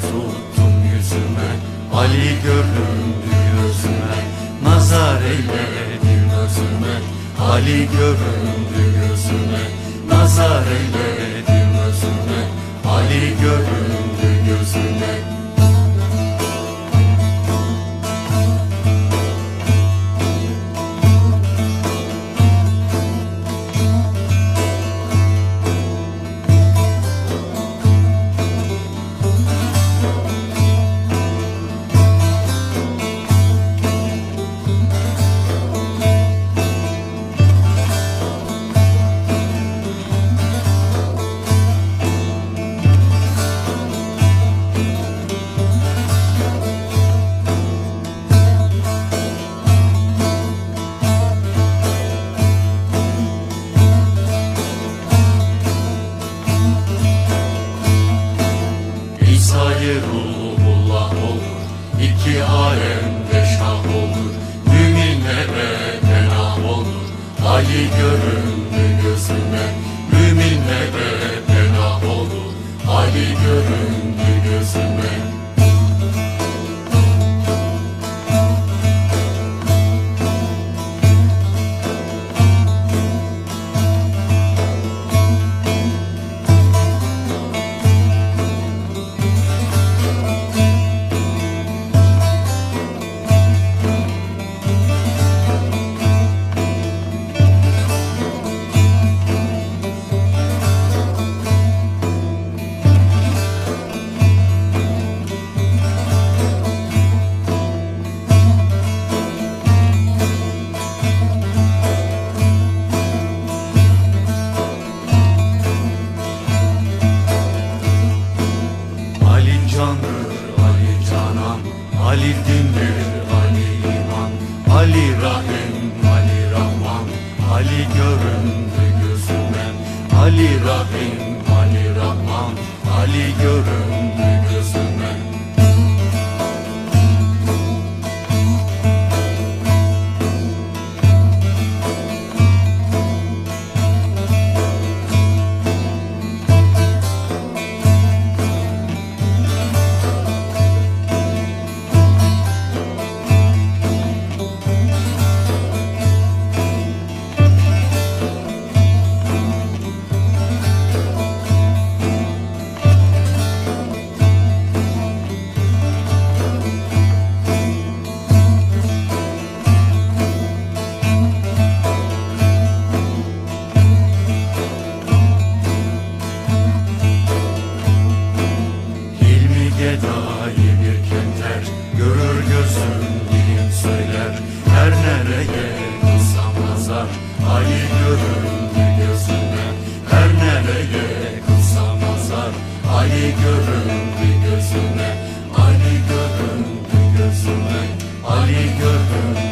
tuttum yüzüme Ali göründü gözüme Nazar eyledim özüme Ali göründü gözüme Nazar eyledim özüme Ali göründü İsa'yı ruhullah olur iki alemde şah olur. Müminlere penah olur Ali göründü gözüme. Müminlere penah olur Ali göründü Ali dindir, Ali iman, Ali Rahim, Ali Rahman, Ali göründü gözüme, Ali Rahim, Ali Rahman, Ali göründü heaven.